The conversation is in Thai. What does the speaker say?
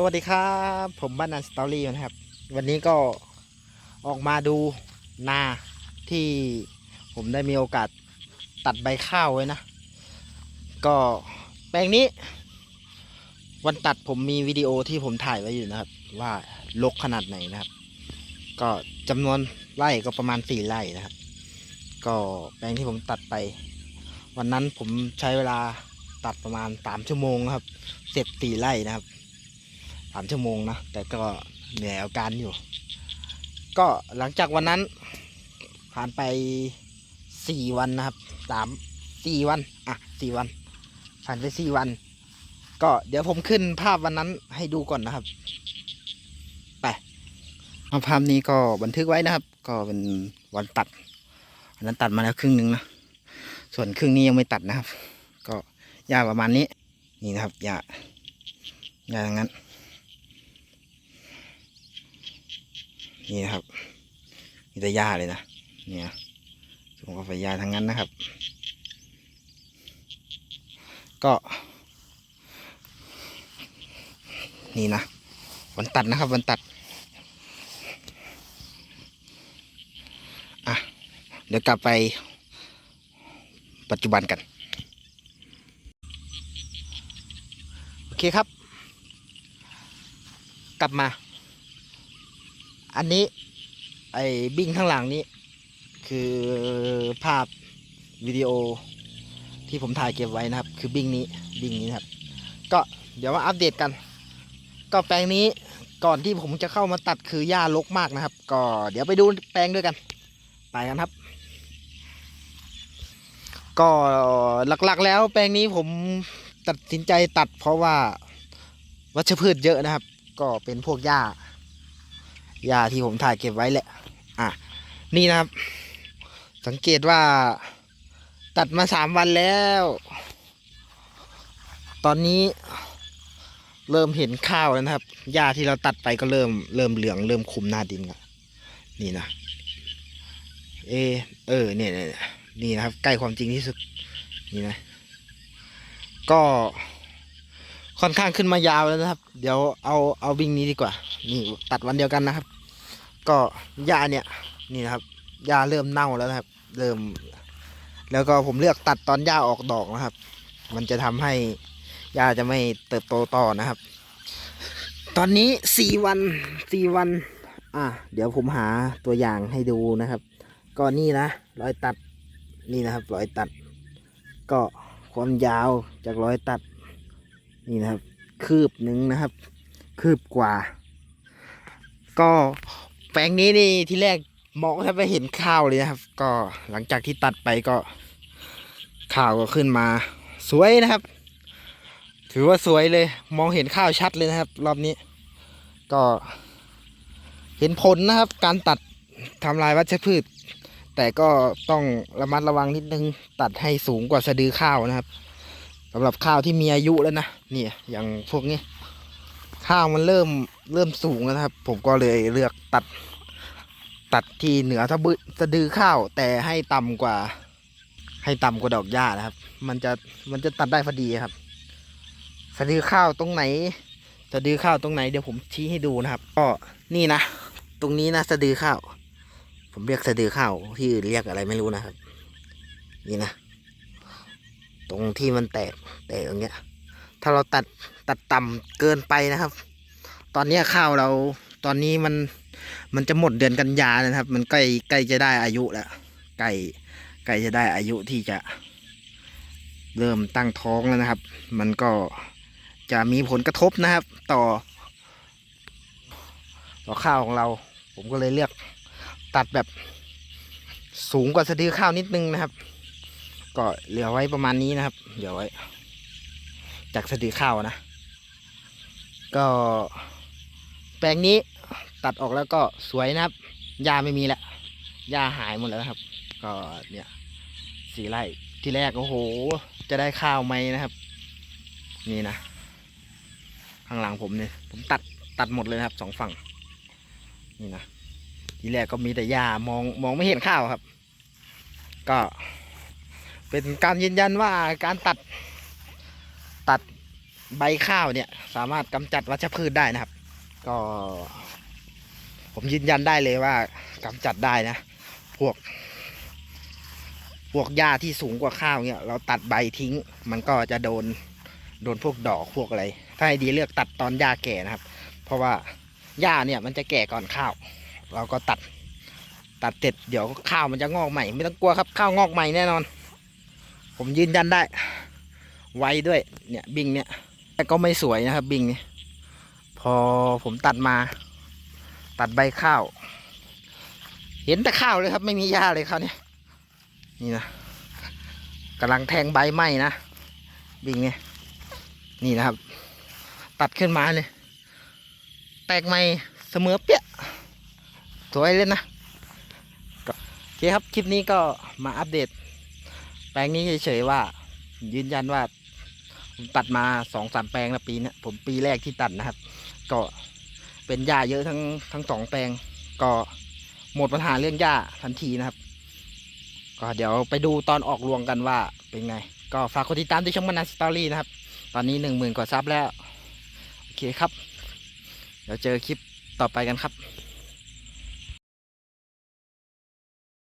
สวัสดีครับ ผมบ้านนันสตอรี่นะครับ วันนี้ก็ออกมาดูนาที่ผมได้มีโอกาสตัดใบข้าวไว้นะ ก็แปลงนี้ วันตัดผมมีวิดีโอที่ผมถ่ายไว้อยู่นะครับ ว่าลกขนาดไหนนะครับ ก็จำนวนไร่ก็ประมาณสี่ไร่นะครับ ก็แปลงที่ผมตัดไป วันนั้นผมใช้เวลาตัดประมาณสามชั่วโมงครับ เสร็จสี่ไร่นะครับ สามชั่วโมงนะแต่ก็เหนื่อยอาการอยู่ ก็หลังจากวันนั้น ผ่านไปสี่วันนะครับสามสี่วันอะสี่วัน ผ่านไปสี่วัน ก็เดี๋ยวผมขึ้นภาพวันนั้นให้ดูก่อนนะครับไปเอาภาพนี้ก็บันทึกไว้นะครับ ก็เป็นวันตัดอันนั้นตัดมาแล้วครึ่งหนึ่งนะส่วนครึ่งนี้ยังไม่ตัดนะครับ ก็หญ้าประมาณนี้ นี่นะครับหญ้าหญ้าอย่างนั้น นี่นะครับมีแต่หญ้าเลยนะเนี่ยส่งกาแฟหญ้าทั้งนั้นนะครับ ก็ นี่นะวันตัดนะครับวันตัดอะเดี๋ยวกลับไปปัจจุบันกัน โอเคครับ กลับมา อันนี้ ไอ้บิ้งข้างหลังนี้ คือภาพวิดีโอที่ผมถ่ายเก็บไว้นะครับ คือบิ้งนี้บิ้งนี้นครับ ก็เดี๋ยวมาอัปเดตกัน ก็แปลงนี้ก่อนที่ผมจะเข้ามาตัดคือหญ้ารกมากนะครับ ก็เดี๋ยวไปดูแปลงด้วยกัน ไปกันครับ ก็หลักๆ แล้วแปลงนี้ผมตัดสินใจตัดเพราะว่าวัชพืชเยอะนะครับ ก็เป็นพวกหญ้า หญ้าที่ผมถ่ายเก็บไว้แหละ อะ นี่นะครับ สังเกตว่าตัดมาสามวันแล้ว ตอนนี้เริ่มเห็นข้าวแล้วนะครับ หญ้าที่เราตัดไปก็เริ่มเริ่มเหลืองเริ่มคุมหน้าดินล้วนี่นะ เอ เออเนี่ยเนี่ยเนี่ยนี่นะครับ ใกล้ความจริงที่สุด นี่นะ ก็ค่อนข้างขึ้นมายาวแล้วนะครับ เดี๋ยวเอาเอาบิงนี้ดีกว่า นี่ตัดวันเดียวกันนะครับ ก็หญ้าเนี่ยนี่นะครับหญ้าเริ่มเน่าแล้วนะครับ เริ่ม แล้วก็ผมเลือกตัดตอนหญ้าออกดอกนะครับ มันจะทำให้หญ้าจะไม่เติบโตต่อนะครับ ตอนนี้สี่วันสี่วัน อะเดี๋ยวผมหาตัวอย่างให้ดูนะครับ ก็นี่นะรอยตัดนี่นะครับรอยตัด ก็ความยาวจากรอยตัด นี่นะครับ คืบหนึ่งนะครับ คืบกว่า ก็ ลงนี้นี่ที่แรกมองแทบไม่เห็นข้าวเลยนะครับ ก็หลังจากที่ตัดไปก็ข้าวก็ขึ้นมา สวยนะครับ ถือว่าสวยเลย มองเห็นข้าวชัดเลยนะครับ รอบนี้ ก็เห็นผลนะครับ การตัดทำลายวัชพืช แต่ก็ต้องระมัดระวังนิดนึงตัดให้สูงกว่าสะดือข้าวนะครับสำหรับข้าวที่มีอายุแล้วนะเนี่ยอย่างพวกนี้ ข้าวมันเริ่ม เริ่มสูงแล้วนะครับ ผมก็เลยเลือกตัด ตัดที่เหนือทะบึสะดือข้าว แต่ให้ต่ำกว่า ให้ต่ำกว่าดอกหญ้านะครับ มันจะมันจะตัดได้พอดีครับสะดือข้าวตรงไหนสะดือข้าวตรงไหนเดี๋ยวผมชี้ให้ดูนะครับ ก็นี่นะตรงนี้นะสะดือข้าว ผมเรียกสะดือข้าวที่อื่นเรียกอะไรไม่รู้นะครับ นี่นะตรงที่มันแตกแตกอย่างเงี้ย ถ้าเราตัดตัดต่ำเกินไปนะครับ ตอนนี้ข้าวเราตอนนี้มันมันจะหมดเดือนกันยานะครับ มันใกล้ใกล้จะได้อายุแล้วใกล้ใกล้จะได้อายุที่จะ เริ่มตั้งท้องแล้วนะครับ มันก็จะมีผลกระทบนะครับ ต่อ ต่อข้าวของเรา ผมก็เลยเลือกตัดแบบสูงกว่าสะดือข้าวนิดนึงนะครับ ก็เหลือไว้ประมาณนี้นะครับเหลือไว้ จากสะดือข้าวนะ ก็ แปลงนี้ตัดออกแล้วก็สวยนะครับหญ้าไม่มีแล้วหญ้าหายหมดแล้วครับ ก็เนี่ยสี่ไร่ที่แรกโอ้โห จะได้ข้าวไหมนะครับ นี่นะ ข้างหลังผมเนี่ยผมตัดตัดหมดเลยครับสองฝั่ง นี่นะ ทีแรกก็มีแต่หญ้ามองมองไม่เห็นข้าวครับ ก็เป็นการยืนยันว่าการตัดตัดใบข้าวเนี่ย สามารถกำจัดวัชพืชได้นะครับ ก็ ผมยืนยันได้เลยว่ากำจัดได้นะ พวก พวกหญ้าที่สูงกว่าข้าวเนี่ยเราตัดใบทิ้ง มันก็จะโดนโดนพวกดอกพวกอะไร ถ้าให้ดีเลือกตัดตอนหญ้าแก่นะครับ เพราะว่าหญ้าเนี่ยมันจะแก่ก่อนข้าว เราก็ตัดตัดเสร็จเดี๋ยวข้าวมันจะงอกใหม่ ไม่ต้องกลัวครับข้าวงอกใหม่แน่นอน ผมยืนยันได้ ไวด้วยเนี่ยบิงเนี่ยแต่ก็ไม่สวยนะครับบิงเนี่ย พอผมตัดมา ตัดใบข้าว เห็นแต่ข้าวเลยครับ ไม่มีหญ้าเลยครับเนี่ยนี่นะกำลังแทงใบไหม้นะบิงเนี่ยนี่นะครับ ตัดขึ้นมาเลย แตกใหม่เสมอเปี้ยสวยเลยนะโอเคครับ คลิปนี้ก็มาอัปเดต แปลงนี้เฉยๆว่า ยืนยันว่า ผมตัดมาสองสามแปลงแล้วปีเนี้ยผมปีแรกที่ตัดนะครับ ก็เป็นหญ้าเยอะทั้งทั้งสองแปลง ก็หมดปัญหาเรื่องหญ้าทันทีนะครับ ก็เดี๋ยวไปดูตอนออกรวงกันว่าเป็นไง ก็ฝากกดติดตามที่ช่องมนาสตอรี่นะครับ ตอนนี้หนึ่งหมื่นกว่าซับแล้ว โอเคครับ เดี๋ยวเจอคลิปต่อไปกันครับ